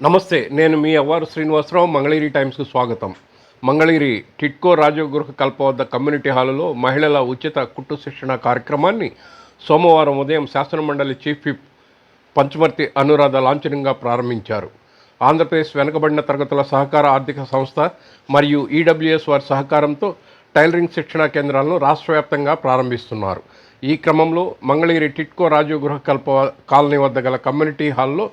నమస్తే నేను మీ అవ్వారు శ్రీనివాసరావు మంగళగిరి టైమ్స్కు స్వాగతం. మంగళగిరి టిట్కో రాజగృహ గృహ కల్ప వద్ద కమ్యూనిటీ హాలులో మహిళల ఉచిత కుట్టు శిక్షణ కార్యక్రమాన్ని సోమవారం ఉదయం శాసనమండలి చీఫ్ విప్ పంచమర్తి అనురాధ లాంఛనంగా ప్రారంభించారు. ఆంధ్రప్రదేశ్ వెనుకబడిన తరగతుల సహకార ఆర్థిక సంస్థ మరియు ఈడబ్ల్యూఎస్ వారి సహకారంతో టైలరింగ్ శిక్షణా కేంద్రాలను రాష్ట్రవ్యాప్తంగా ప్రారంభిస్తున్నారు. ఈ క్రమంలో మంగళగిరి టిట్కో రాజీవ్ గృహ కల్ప కాలనీ వద్ద గల కమ్యూనిటీ హాల్లో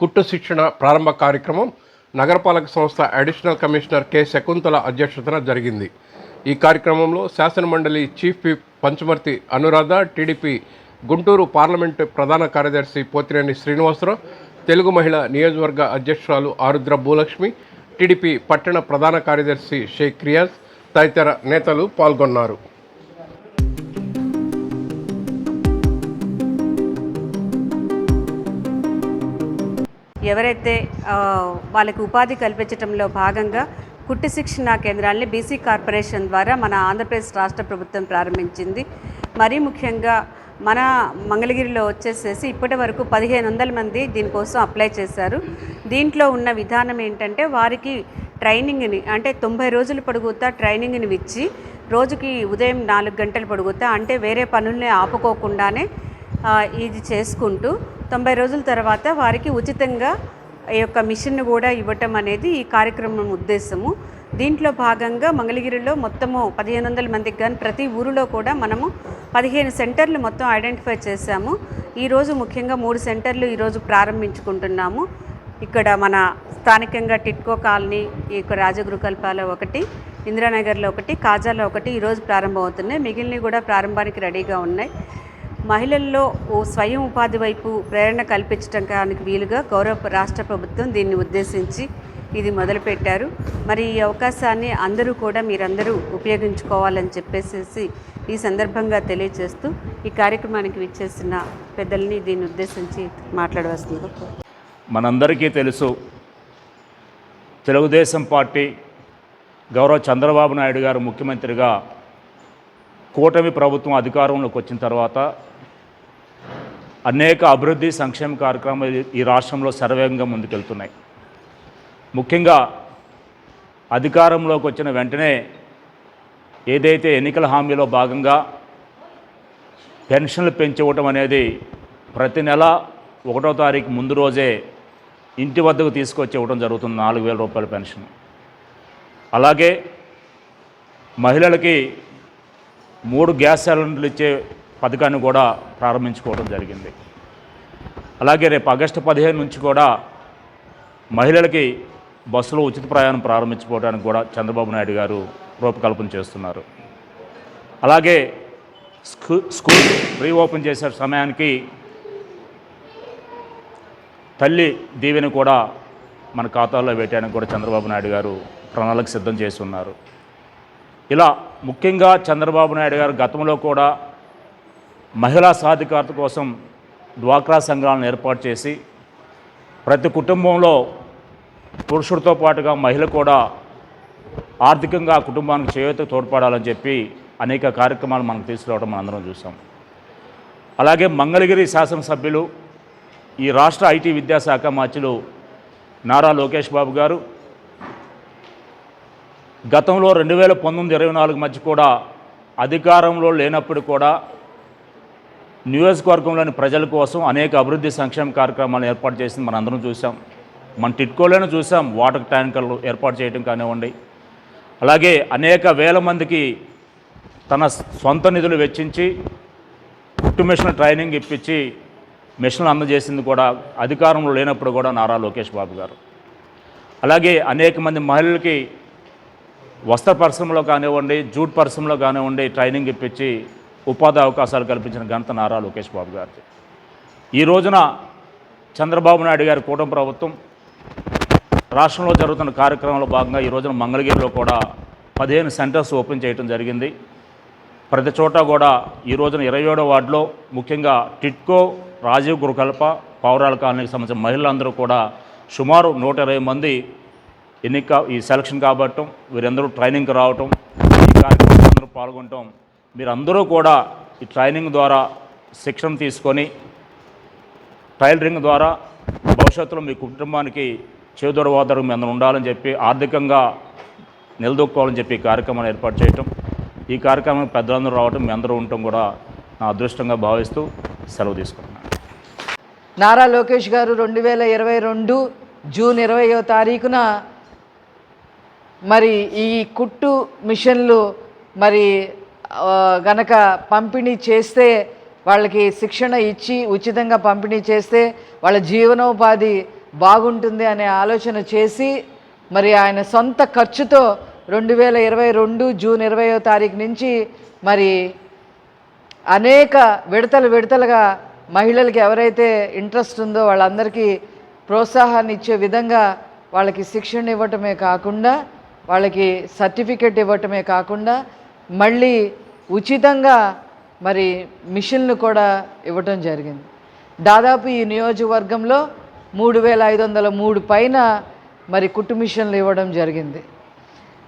కుట్టు శిక్షణ ప్రారంభ కార్యక్రమం నగరపాలక సంస్థ అడిషనల్ కమిషనర్ కె. శకుంతల అధ్యక్షతన జరిగింది. ఈ కార్యక్రమంలో శాసనమండలి chief whip Panchumarthi Anuradha TDP Guntur parliament ప్రధాన కార్యదర్శి పోతినేని శ్రీనివాసరావు తెలుగు మహిళ నియోజకవర్గ అధ్యక్షురాలు ఆరుద్ర భూలక్ష్మి టీడీపీ పట్టణ ప్రధాన కార్యదర్శి షేక్ రియాజ్ తదితర నేతలు పాల్గొన్నారు. ఎవరైతే వాళ్ళకి ఉపాధి కల్పించడంలో భాగంగా కుట్టి శిక్షణ కేంద్రాల్ని బీసీ కార్పొరేషన్ ద్వారా మన ఆంధ్రప్రదేశ్ రాష్ట్ర ప్రభుత్వం ప్రారంభించింది. మరీ ముఖ్యంగా మన మంగళగిరిలో వచ్చేసేసి ఇప్పటి వరకు పదిహేను వందల మంది దీనికోసం అప్లై చేశారు. దీంట్లో ఉన్న విధానం ఏంటంటే వారికి ట్రైనింగ్ని అంటే తొంభై రోజులు పొడుగుతా ట్రైనింగ్ని ఇచ్చి రోజుకి ఉదయం నాలుగు గంటలు పొడుగుతా అంటే వేరే పనుల్ని ఆపుకోకుండానే ఇది చేసుకుంటూ తొంభై రోజుల తర్వాత వారికి ఉచితంగా ఈ యొక్క మిషన్ను కూడా ఇవ్వటం అనేది ఈ కార్యక్రమం ఉద్దేశము. దీంట్లో భాగంగా మంగళగిరిలో మొత్తము పదిహేను వందల మందికి కానీ ప్రతి ఊరిలో కూడా మనము పదిహేను సెంటర్లు మొత్తం ఐడెంటిఫై చేశాము. ఈరోజు ముఖ్యంగా మూడు సెంటర్లు ఈరోజు ప్రారంభించుకుంటున్నాము. ఇక్కడ మన స్థానికంగా టిట్కో కాలనీ ఈ యొక్క రాజగృహకల్పాలో ఒకటి ఇందిరానగర్లో ఒకటి కాజాలో ఒకటి ఈరోజు ప్రారంభమవుతున్నాయి. మిగిలినవి కూడా ప్రారంభానికి రెడీగా ఉన్నాయి. మహిళల్లో ఓ స్వయం ఉపాధి వైపు ప్రేరణ కల్పించడానికి వీలుగా గౌరవ రాష్ట్ర ప్రభుత్వం దీన్ని ఉద్దేశించి ఇది మొదలుపెట్టారు. మరి ఈ అవకాశాన్ని అందరూ కూడా మీరందరూ ఉపయోగించుకోవాలని చెప్పేసి ఈ సందర్భంగా తెలియజేస్తూ ఈ కార్యక్రమానికి విచ్చేసిన పెద్దల్ని దీన్ని ఉద్దేశించి మాట్లాడవలసింది మనందరికీ తెలుసు తెలుగుదేశం పార్టీ గౌరవ చంద్రబాబు నాయుడు గారు ముఖ్యమంత్రిగా కూటమి ప్రభుత్వం అధికారంలోకి వచ్చిన తర్వాత అనేక అభివృద్ధి సంక్షేమ కార్యక్రమాలు ఈ రాష్ట్రంలో సర్వేగంగా ముందుకెళ్తున్నాయి. ముఖ్యంగా అధికారంలోకి వచ్చిన వెంటనే ఏదైతే ఎన్నికల హామీలో భాగంగా పెన్షన్లు పెంచవటం అనేది ప్రతి నెల ఒకటో తారీఖు ముందు రోజే ఇంటి వద్దకు తీసుకొచ్చి ఇవ్వడం జరుగుతుంది నాలుగు వేల రూపాయల పెన్షన్. అలాగే మహిళలకి మూడు గ్యాస్ సిలిండర్లు ఇచ్చే పథకాన్ని కూడా ప్రారంభించుకోవడం జరిగింది. అలాగే రేపు ఆగస్టు పదిహేను నుంచి కూడా మహిళలకి బస్సులో ఉచిత ప్రయాణం ప్రారంభించుకోవడానికి కూడా చంద్రబాబు నాయుడు గారు రూపకల్పన చేస్తున్నారు. అలాగే స్కూ స్కూల్ రీఓపెన్ చేసే సమయానికి తల్లి దీవెని కూడా మన ఖాతాలో పెట్టడానికి కూడా చంద్రబాబు నాయుడు గారు ప్రణాళిక సిద్ధం చేస్తున్నారు ఇలా ముఖ్యంగా చంద్రబాబు నాయుడు గారు గతంలో కూడా మహిళా సాధికారత కోసం డ్వాక్రా సంఘాలను ఏర్పాటు చేసి ప్రతి కుటుంబంలో పురుషుడితో పాటుగా మహిళ కూడా ఆర్థికంగా కుటుంబానికి చేయూత తోడ్పడాలని చెప్పి అనేక కార్యక్రమాలు మనం తీసుకురావడం మనం అందరం చూసాం. అలాగే మంగళగిరి శాసనసభ్యులు ఈ రాష్ట్ర ఐటీ విద్యాశాఖ మార్చులు నారా లోకేష్ బాబు గారు గతంలో రెండు వేల పంతొమ్మిది ఇరవై నాలుగు మధ్య కూడా అధికారంలో లేనప్పుడు కూడా నియోజకవర్గంలోని ప్రజల కోసం అనేక అభివృద్ధి సంక్షేమ కార్యక్రమాలు ఏర్పాటు చేసింది మనం అందరం చూసాం మన టిట్కోలోనే చూసాం వాటర్ ట్యాంకర్లు ఏర్పాటు చేయడం కానివ్వండి. అలాగే అనేక వేల మందికి తన సొంత నిధులు వెచ్చించి కుట్టు మిషన్ ట్రైనింగ్ ఇప్పించి మిషన్లు అందజేసింది కూడా అధికారంలో లేనప్పుడు కూడా నారా లోకేష్ బాబు గారు. అలాగే అనేక మంది మహిళలకి వస్త్ర పరిశ్రమలో కానివ్వండి జూట్ పరిశ్రమలో కానివ్వండి ట్రైనింగ్ ఇప్పించి ఉపాధి అవకాశాలు కల్పించిన ఘనత నారా లోకేష్ బాబు గారిది. ఈ రోజున చంద్రబాబు నాయుడు గారి కూటమి ప్రభుత్వం రాష్ట్రంలో జరుగుతున్న కార్యక్రమంలో భాగంగా ఈ రోజున మంగళగిరిలో కూడా పదిహేను సెంటర్స్ ఓపెన్ చేయడం జరిగింది. ప్రతి చోట కూడా ఈ రోజున ఇరవై ఏడో వార్డులో ముఖ్యంగా టిట్కో రాజీవ్ గురుకల్ప పౌరాల కాలనీకి సంబంధించిన మహిళలందరూ కూడా సుమారు నూట ఇరవై మంది ఎన్నిక ఈ సెలక్షన్ కాబట్టం వీరందరూ ట్రైనింగ్కి రావటం ఈ కార్యక్రమంలో అందరూ పాల్గొనటం మీరందరూ కూడా ఈ ట్రైనింగ్ ద్వారా శిక్షణ తీసుకొని టైలరింగ్ ద్వారా భవిష్యత్తులో మీ కుటుంబానికి చేదొరవాదరు మీ అందరూ ఉండాలని చెప్పి ఆర్థికంగా నిలదొక్కోవాలని చెప్పి కార్యక్రమాన్ని ఏర్పాటు చేయటం. ఈ కార్యక్రమం పెద్దలందరూ రావటం మీ అందరూ ఉండటం కూడా నా అదృష్టంగా భావిస్తూ సెలవు తీసుకుంటున్నాను. నారా లోకేష్ గారు రెండు వేల ఇరవై రెండు జూన్ ఇరవయో తారీఖున మరి ఈ కుట్టు మిషన్లు మరి గనక పంపిణీ చేస్తే వాళ్ళకి శిక్షణ ఇచ్చి ఉచితంగా పంపిణీ చేస్తే వాళ్ళ జీవనోపాధి బాగుంటుంది అనే ఆలోచన చేసి మరి ఆయన సొంత ఖర్చుతో రెండు వేల ఇరవై రెండు జూన్ ఇరవయో తారీఖు నుంచి మరి అనేక విడతలు విడతలుగా మహిళలకి ఎవరైతే ఇంట్రెస్ట్ ఉందో వాళ్ళందరికీ ప్రోత్సాహాన్ని ఇచ్చే విధంగా వాళ్ళకి శిక్షణ ఇవ్వటమే కాకుండా వాళ్ళకి సర్టిఫికెట్ ఇవ్వటమే కాకుండా మళ్ళీ ఉచితంగా మరి మిషన్లు కూడా ఇవ్వటం జరిగింది. దాదాపు ఈ నియోజకవర్గంలో మూడు వేల ఐదు వందల మూడు పైన మరి కుట్టు మిషన్లు ఇవ్వడం జరిగింది.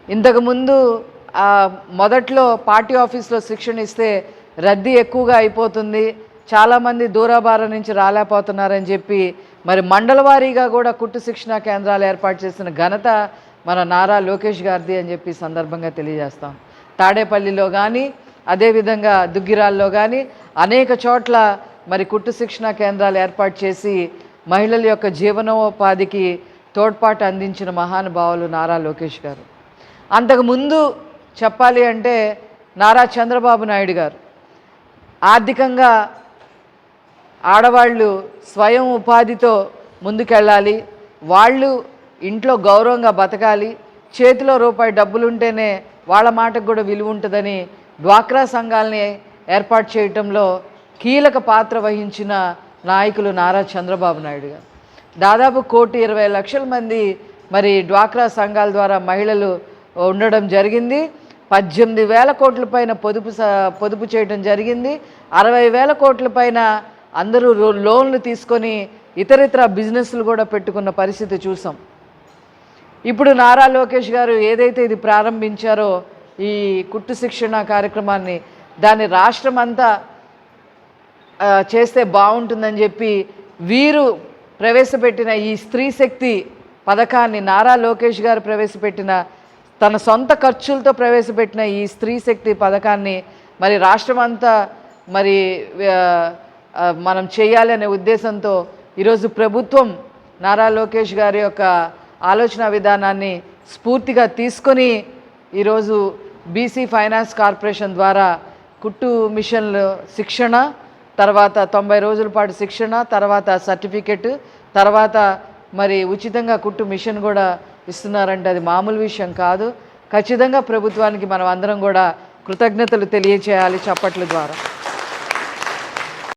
ఇంతకుముందు ఆ, మొదట్లో పార్టీ ఆఫీస్లో శిక్షణ ఇస్తే రద్దీ ఎక్కువగా అయిపోతుంది చాలామంది దూరాభార నుంచి రాలేకపోతున్నారని చెప్పి మరి మండల వారీగా కూడా కుట్టు శిక్షణ కేంద్రాలు ఏర్పాటు చేసిన ఘనత మన నారా లోకేష్ గారిది అని చెప్పి సందర్భంగా తెలియజేస్తాం. తాడేపల్లిలో కానీ అదేవిధంగా దుగ్గిరాల్లో కానీ అనేక చోట్ల మరి కుట్టు శిక్షణ కేంద్రాలు ఏర్పాటు చేసి మహిళల యొక్క జీవనోపాధికి తోడ్పాటు అందించిన మహానుభావులు నారా లోకేష్ గారు. అంతకుముందు చెప్పాలి అంటే నారా చంద్రబాబు నాయుడు గారు. ఆర్థికంగా ఆడవాళ్ళు స్వయం ఉపాధితో ముందుకెళ్ళాలి వాళ్ళు ఇంట్లో గౌరవంగా బతకాలి చేతిలో రూపాయి డబ్బులుంటేనే వాళ్ళ మాటకు కూడా విలువ ఉంటుందని డ్వాక్రా సంఘాలని ఏర్పాటు చేయటంలో కీలక పాత్ర వహించిన నాయకులు నారా చంద్రబాబు నాయుడు గారు. దాదాపు కోటి ఇరవై లక్షల మంది మరి డ్వాక్రా సంఘాల ద్వారా మహిళలు ఉండడం జరిగింది. పద్దెనిమిది వేల కోట్ల పైన పొదుపు పొదుపు చేయడం జరిగింది. అరవై వేల కోట్ల పైన అందరూ లోన్లు తీసుకొని ఇతరితర బిజినెస్లు కూడా పెట్టుకున్న పరిస్థితి చూసాం. ఇప్పుడు నారా లోకేష్ గారు ఏదైతే ఇది ప్రారంభించారో ఈ కుట్టు శిక్షణ కార్యక్రమాన్ని దాన్ని రాష్ట్రం అంతా చేస్తే బాగుంటుందని చెప్పి వీరు ప్రవేశపెట్టిన ఈ స్త్రీ శక్తి పథకాన్ని నారా లోకేష్ గారు ప్రవేశపెట్టిన తన సొంత ఖర్చులతో ప్రవేశపెట్టిన ఈ స్త్రీ శక్తి పథకాన్ని మరి రాష్ట్రం అంతా మరి మనం చేయాలి అనే ఉద్దేశంతో ఈరోజు ప్రభుత్వం నారా లోకేష్ గారి యొక్క ఆలోచన విధానాన్ని స్ఫూర్తిగా తీసుకొని ఈరోజు బీసీ ఫైనాన్స్ కార్పొరేషన్ ద్వారా కుట్టు మిషన్లు శిక్షణ తర్వాత తొంభై రోజుల పాటు శిక్షణ తర్వాత సర్టిఫికెట్ తర్వాత మరి ఉచితంగా కుట్టు మిషన్ కూడా ఇస్తున్నారంటే అది మామూలు విషయం కాదు. ఖచ్చితంగా ప్రభుత్వానికి మనం అందరం కూడా కృతజ్ఞతలు తెలియచేయాలి చప్పట్ల ద్వారా.